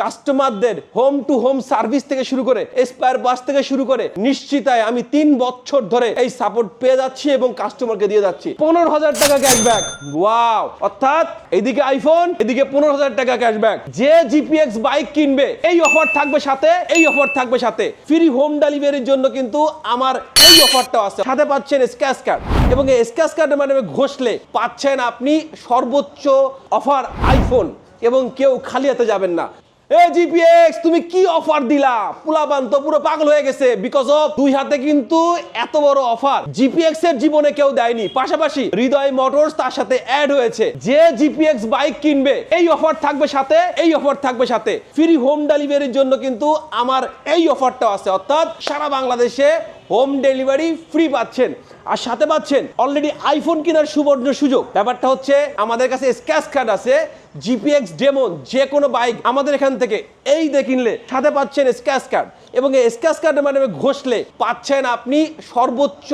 কাস্টমারদের home two home service থেকে শুরু করে স্পায়ার বাস থেকে শুরু করে নিশ্চিতায় আমি তিন বছর ধরে এই সাপোর্ট পেয়ে যাচ্ছি এবং কাস্টমারকে দিয়ে যাচ্ছি। পনেরো হাজার টাকা ক্যাশব্যাক ওয়াও অর্থাৎ এদিকে আইফোন এদিকে পনেরো হাজার টাকা ক্যাশব্যাক যে জিপিএক্স বাইক কিনবে, এই অফার থাকবে সাথে, এই অফার থাকবে সাথে। ফ্রি হোম ডেলিভারির জন্য কিন্তু আমার এই অফারটাও আছে। সাথে পাচ্ছেন স্ক্যাচ কার্ড এবং এই স্ক্যাচ কার্ডের মাধ্যমে ঘষলে পাচ্ছেন আপনি সর্বোচ্চ অফার আইফোন এবং কেউ খালি হাতে যাবেন না। এ জিপিএক্স তুমি কি অফার দিলা? পুরো পাগল হয়ে গেছে বিকজ অফ দুই হাতে কিন্তু এত বড় অফার জিপিএক্স এর জীবনে কেউ দেয়নি। পাশাপাশি হৃদয় মোটরস তার সাথে অ্যাড হয়েছে। যে জিপিএক্স বাইক কিনবে, এই অফার থাকবে সাথে, এই অফার থাকবে সাথে। ফ্রি হোম ডেলিভারির জন্য কিন্তু আমার এই অফারটাও আছে। অর্থাৎ সারা বাংলাদেশে হোম ডেলিভারি ফ্রি পাচ্ছেন। আর সাথে পাচ্ছেন অলরেডি আইফোন কেনার সুবর্ণ সুযোগ। ব্যাপারটা হচ্ছে, আমাদের কাছে স্ক্যাচ কার্ড আছে জিপিএক্স ডেমন যে কোনো বাইক আমাদের এখান থেকে এই দিয়ে কিনলে সাথে পাচ্ছেন স্ক্যাচ কার্ড। এবং এই স্ক্যাচ কার্ডের মাধ্যমে ঘষলে পাচ্ছেন আপনি সর্বোচ্চ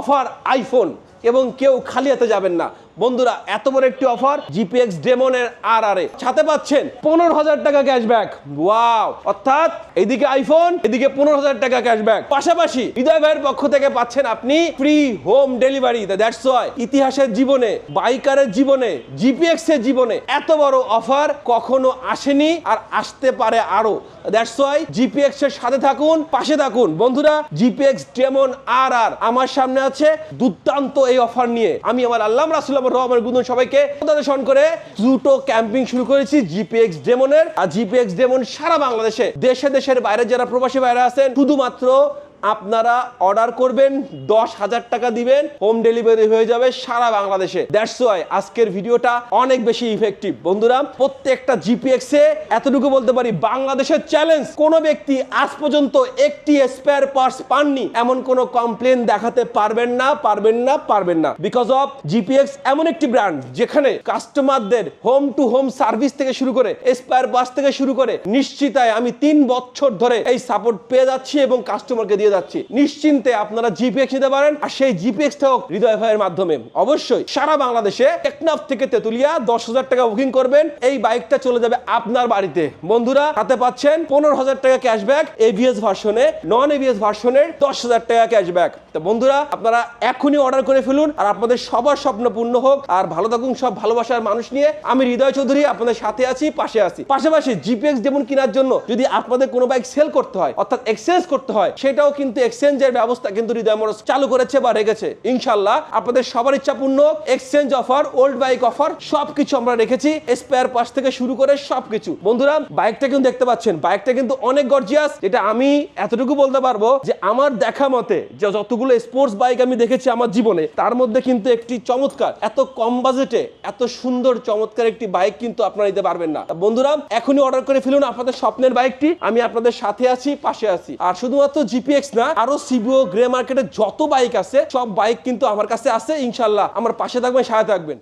অফার আইফোন এবং কেউ খালি হাতে যাবেন না। বন্ধুরা, এত বড় একটি অফার জিপিএক্স ডেমনের আর আর এ সাথে পাচ্ছেন পনেরো হাজার টাকা ক্যাশব্যাক ওয়াও অর্থাৎ এদিকে আইফোন এদিকে পনেরো হাজার টাকা ক্যাশব্যাক পাশাপাশি হৃদয় ভাইয়ের পক্ষ থেকে পাচ্ছেন আপনি free home delivery that's why ইতিহাসের জীবনে, বাইকারের জীবনে জিপিএক্স এর জীবনে এত বড় অফার কখনো আসেনি আর আসতে পারে আরও। দ্যাটস ওয়াই জিপিএক্স এর সাথে থাকুন, পাশে থাকুন। বন্ধুরা জিপিএক্স ডেমন আর আর আমার সামনে আছে দুর্দান্ত এই অফার নিয়ে। আমি আমার আল্লাহ রাসুল সবাইকে করে ক্যাম্পিং শুরু করেছি আর সারা বাংলাদেশে, দেশে দেশের বাইরে যারা প্রবাসী বাইরে আছেন, শুধুমাত্র আপনারা অর্ডার করবেন, দশ হাজার টাকা দিবেন, হোম ডেলিভারি হয়ে যাবে সারা বাংলাদেশে। দ্যাটস ওয়াই আজকের ভিডিওটা অনেক বেশি ইফেক্টিভ বন্ধুরা, প্রত্যেকটা জিপিএক্স এ এতটুকু বলতে পারি, বাংলাদেশের চ্যালেঞ্জ কোন ব্যক্তি আজ পর্যন্ত একটি স্পেয়ার পার্টস পাননি। এমন কোন কমপ্লেন দেখাতে পারবেন না পারবেন না পারবেন না। বিকজ অফ জিপিএক্স এমন একটি ব্র্যান্ড যেখানে কাস্টমারদের হোম টু হোম সার্ভিস থেকে শুরু করে স্পেয়ার পার্টস থেকে শুরু করে নিশ্চিতায় আমি তিন বছর ধরে এই সাপোর্ট পেয়ে যাচ্ছি এবং কাস্টমারকে দিয়ে যাচ্ছি। নিশ্চিন্তে আপনারা জিপিএক্স নিতে পারেন আর সেই জিপিএক্সটা হোক হৃদয় ভাইয়ের মাধ্যমে। অবশ্যই সারা বাংলাদেশে টেকনাফ থেকে তেতুলিয়া দশ হাজার টাকা বুকিং করবেন। এই বাইকটা চলে যাবে আপনার বাড়িতে। বন্ধুরা, হাতে পাচ্ছেন পনেরো হাজার টাকা ক্যাশব্যাক এভিএস ভার্সনে নন এভিএস ভার্সনের দশ হাজার টাকা ক্যাশব্যাক তো বন্ধুরা, আপনারা এখনই অর্ডার করে ফেলুন আর আপনাদের সবার স্বপ্ন পূর্ণ হোক। আর ভালো থাকুন সব ভালোবাসার মানুষ নিয়ে। আমি হৃদয় চৌধুরী, আপনাদের সাথে আছি, পাশে আছি। পাশাপাশি জিপিএক্স যেমন কেনার জন্য যদি আপনাদের কোনো বাইক সেল করতে হয়, অর্থাৎ এক্সচেঞ্জ করতে হয়, সেটাও কিন্তু এক্সচেঞ্জের ব্যবস্থা কিন্তু হৃদয় মোটরস চালু করেছে বা রেখেছে। ইনশাল্লাহ আপনাদের সবার ইচ্ছা পূর্ণ exchange offer, old bike offer, সবকিছু আমরা রেখেছি স্পেয়ার পাস থেকে শুরু করে সবকিছু। বন্ধুরা, বাইকটা কিন্তু দেখতে পাচ্ছেন, বাইকটা কিন্তু অনেক গর্জিয়াস যেটা আমি এতটুকু বলতে পারব যে আমার দেখা মতে যে যতগুলো স্পোর্টস বাইক আমি দেখেছি আমার জীবনে, তার মধ্যে কিন্তু একটি চমৎকার, এত কম বাজেটে এত সুন্দর, চমৎকার একটি বাইক কিন্তু আপনারা নিতে পারবেন না। বন্ধুরা, এখনই অর্ডার করে ফেলুন আপনাদের স্বপ্নের বাইকটি আমি আপনাদের সাথে আছি, পাশে আছি। আর শুধুমাত্র জিপিএক্স না। আরও সিবিও গ্রে মার্কেটে যত বাইক আছে, সব বাইক কিন্তু আমার কাছে আছে, ইনশাল্লাহ। আমার পাশে থাকবেন, সাথে থাকবেন।